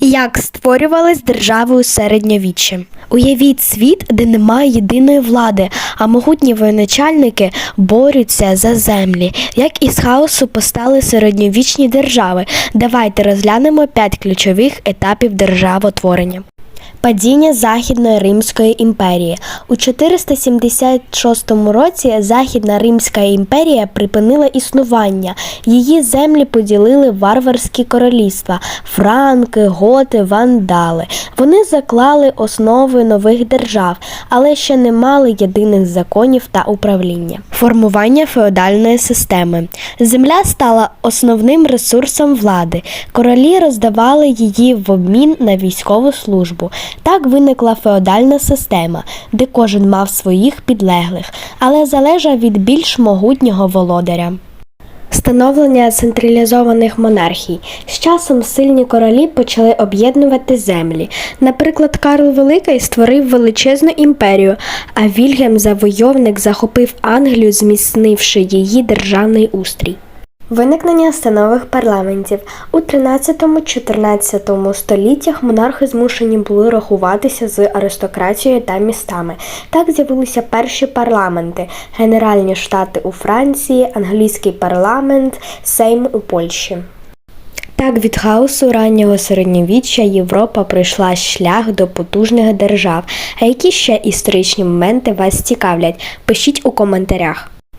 Як створювались держави у середньовіччі? Уявіть світ, де немає єдиної влади, а могутні воєначальники борються за землі. Як із хаосу постали середньовічні держави? Давайте розглянемо п'ять ключових етапів державотворення. Падіння Західної Римської імперії у 476 році Західна Римська імперія припинила існування. Її землі поділили варварські королівства франки, готи, вандали. Вони заклали основи нових держав, але ще не мали єдиних законів та управління. Формування феодальної системи. Земля стала основним ресурсом влади. Королі роздавали її в обмін на військову службу. Так виникла феодальна система, де кожен мав своїх підлеглих, але залежав від більш могутнього володаря. Становлення централізованих монархій. З часом сильні королі почали об'єднувати землі. Наприклад, Карл Великий створив величезну імперію, а Вільгельм Завойовник захопив Англію, зміцнивши її державний устрій. Виникнення станових парламентів у 13-14 століттях монархи змушені були рахуватися з аристократією та містами. Так з'явилися перші парламенти: Генеральні штати у Франції, англійський парламент, Сейм у Польщі. Так від хаосу раннього середньовіччя Європа пройшла шлях до потужних держав. А які ще історичні моменти вас цікавлять? Пишіть у коментарях.